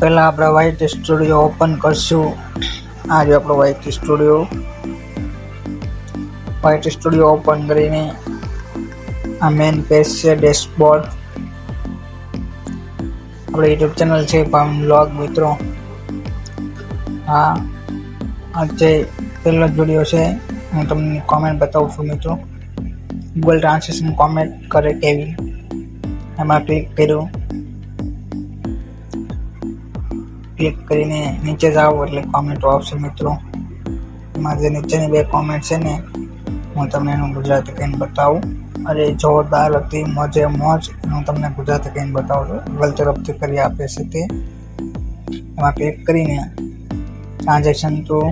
પહેલાં આપણે white studio open કરશું. આ આપણો white studio white studio open કરીને આ મેન પેજ છે ડેશબોર્ડ આપણે યુટ્યુબ ચેનલ છે પામ લોગ મિત્રો. હા, આજે પહેલો જ છે. હું તમને કોમેન્ટ બતાવું છું મિત્રો. ગૂગલ ટ્રાન્સલેશન કોમેન્ટ કરે કેવી એમાં ક્લિક કર્યું. ક્લિક કરીને નીચે જાઓ એટલે કોમેન્ટો આવશે મિત્રો. એમાં જે નીચેની બે કોમેન્ટ છે ને, હું તમને એનું ગુજરાતી કહીને બતાવું. અરે જોરદાર હતી, મોજે મોજ. હું તમને ગુજરાતી કહીને બતાવું છું. ગૂગલ તરફથી કરી આપે છે તે. એમાં ક્લિક કરીને ટ્રાન્ઝેક્શન તો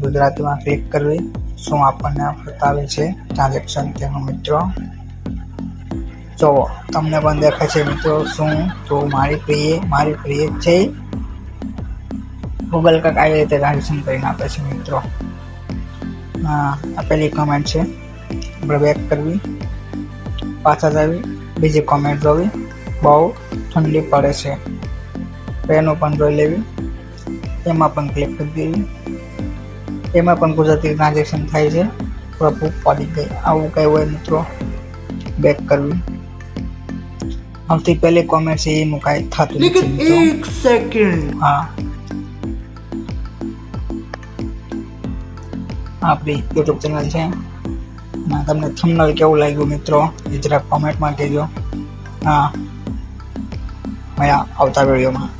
ગુજરાતીમાં ક્લિક કરવી, શું આપણને બતાવે છે ટ્રાન્ઝેક્શન તેનો મિત્રો. જો તમને પણ દેખાય છે મિત્રો શું? તો મારી પ્રિય મારી પ્રિય છે ગૂગલ કંઈક આવી રીતે ટ્રાન્ઝેક્શન કરીને આપે છે મિત્રો. આ પહેલી કોમેન્ટ છે. આપણે બેક કરવી. પાછા જવી. બીજી કોમેન્ટ જોવી. બહુ ઠંડી પડે છે. પેનું પણ જોઈ લેવી. એમાં પણ ક્લિક કરી દેવી. એમાં પણ ગુજરાતી ટ્રાન્ઝેક્શન થાય છે. પ્રભુ પડી ગઈ. આવું કહેવું હોય મિત્રો. બેક કરવી. સૌથી પહેલી કોમેન્ટ છે એ મુકાય થતું એક સેકન્ડ હા. આપણી યુટ્યુબ ચેનલ છે. તમને થંબનેલ કેવું લાગ્યું મિત્રો, એ જરા કોમેન્ટમાં કહેજો. હા, મળ્યા આવતા વિડીયોમાં